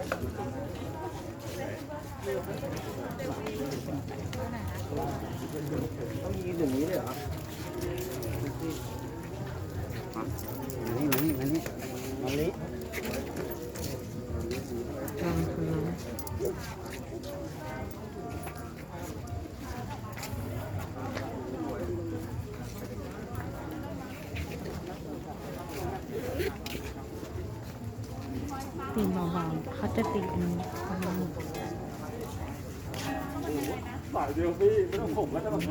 ต้องมีอย่างนี้เลยเหรอ นี่มานี่มานี่ มะลิ ลองคุณน้อง ตีเบาๆเขาจะตีอันนี้ประมาณนี้ สายเดียวพี่ไม่ต้องผมแล้วจะแบบ